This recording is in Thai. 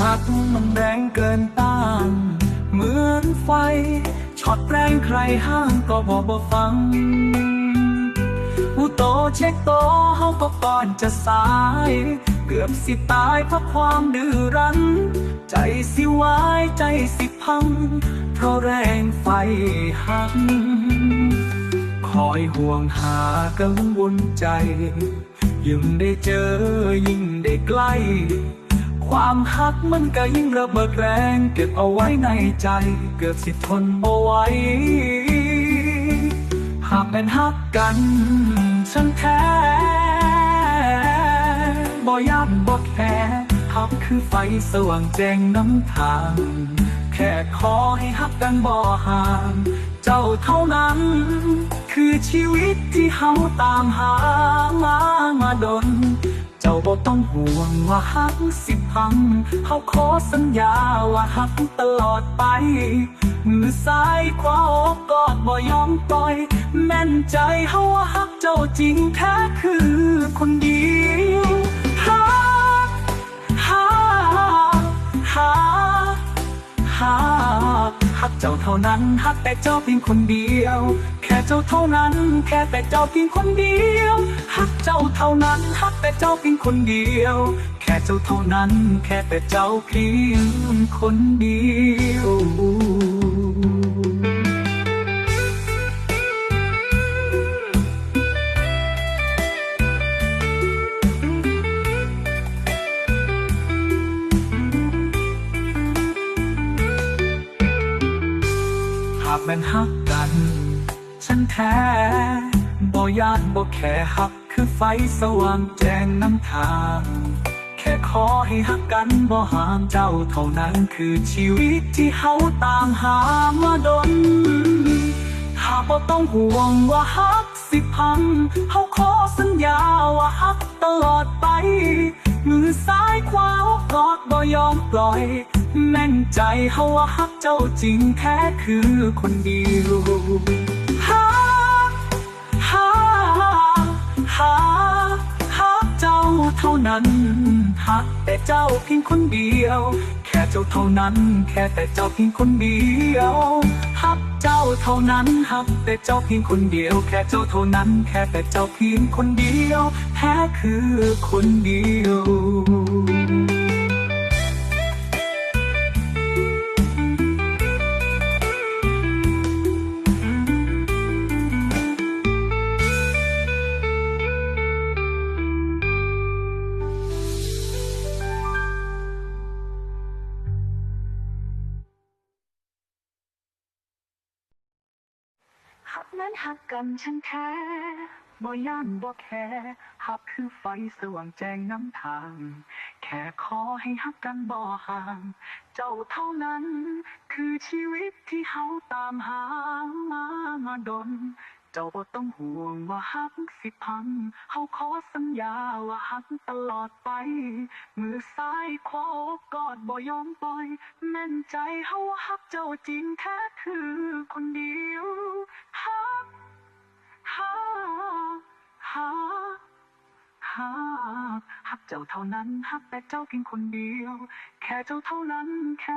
หักมันแรงเกินต้าน เหมือนไฟช็อตแรงใครห้ามก็บอกบ่ฟังผู้โตเช็คโตเฮาก็ก่อนจะสาย เกือบสิตายเพราะความดื้อรั้น ใจสิวายใจสิพัง เพราะแรงไฟหักคอยห่วงหากังวลใจ ยิ่งได้เจอยิ่งได้ใกล้ ความหักมันก็ยิ่งระเบิดแรง เก็บเอาไว้ในใจ เกือบสิทนเอาไว้ หากเป็นหักกันฉันแท้บ่ยานบ่แค่หักคือไฟสว่างแจ้งน้ำทาง แค่ขอให้หักกันบ่ห่าง เจ้าเท่านั้น คือชีวิตที่เฮาตามหามามาดน เจ้าบ่ต้องห่วงว่าหักสิพังเฮาขอสัญญาว่าหักตลอดไป มือซ้ายขวาอกกอดบ่ยอมปล่อย แม่นใจเฮาว่าหักเจ้าจริงแท้คือ กหักเจ้าเท่านั้นฮักแต่เจ้าเพียงคนเดียว แค่เจ้าเท่านั้น แค่แต่เจ้าเพียงคนเดียวฮักเจ้าเท่านั้นฮักแต่เจ้าเพียงคนเดียว แค่เจ้าเท่านั้น แค่แต่เจ้าเพียงคนเดียว แม่นฮักกัน ฉันแท้บ่ยานบ่แค่ฮัก คือไฟสว่างแจ้งน้ำทาง แค่ขอให้ฮักกันบ่ห่างเจ้าเท่านั้นคือชีวิตที่เฮาตามหามาดนหากบ่ต้องห่วงว่าฮักสิพังเฮาขอสัญญาว่าฮักตลอดไป มือซ้ายขวากอดบ่ยอมปล่อย แม่นใจเฮาว่าฮักเจ้าจริงแท้คือคนเดียวฮักฮักฮักฮักเจ้าเท่านั้นฮักแต่เจ้าเพียงคนเดียว แค่เจ้าเท่านั้น แค่แต่เจ้าเพียงคนเดียวฮักเจ้าเท่านั้นฮักแต่เจ้าเพียงคนเดียว แค่เจ้าเท่านั้น แค่แต่เจ้าเพียงคนเดียวแท้คือคนเดียว นั้นหักกันฉันแท้บ่ย่านบ่แค่หักคือไฟสว่างแจ้งน้ำทาง แค่ขอให้หักกันบ่ห่าง เจ้าเท่านั้น คือชีวิตที่เฮาตามหามามาดน เจ้าบ่ต้องห่วงว่าหักสิพังเฮาขอสัญญาว่าหักตลอดไป มือซ้ายขวาอกกอดบ่ยอมปล่อย แม่นใจเฮาว่าหักเจ้าจริงแท้คือคนเดียวหั หักหักหักเจ้าเท่านั้นหักแต่เจ้าเพียงคนเดียว แค่เจ้าเท่านั้นแค่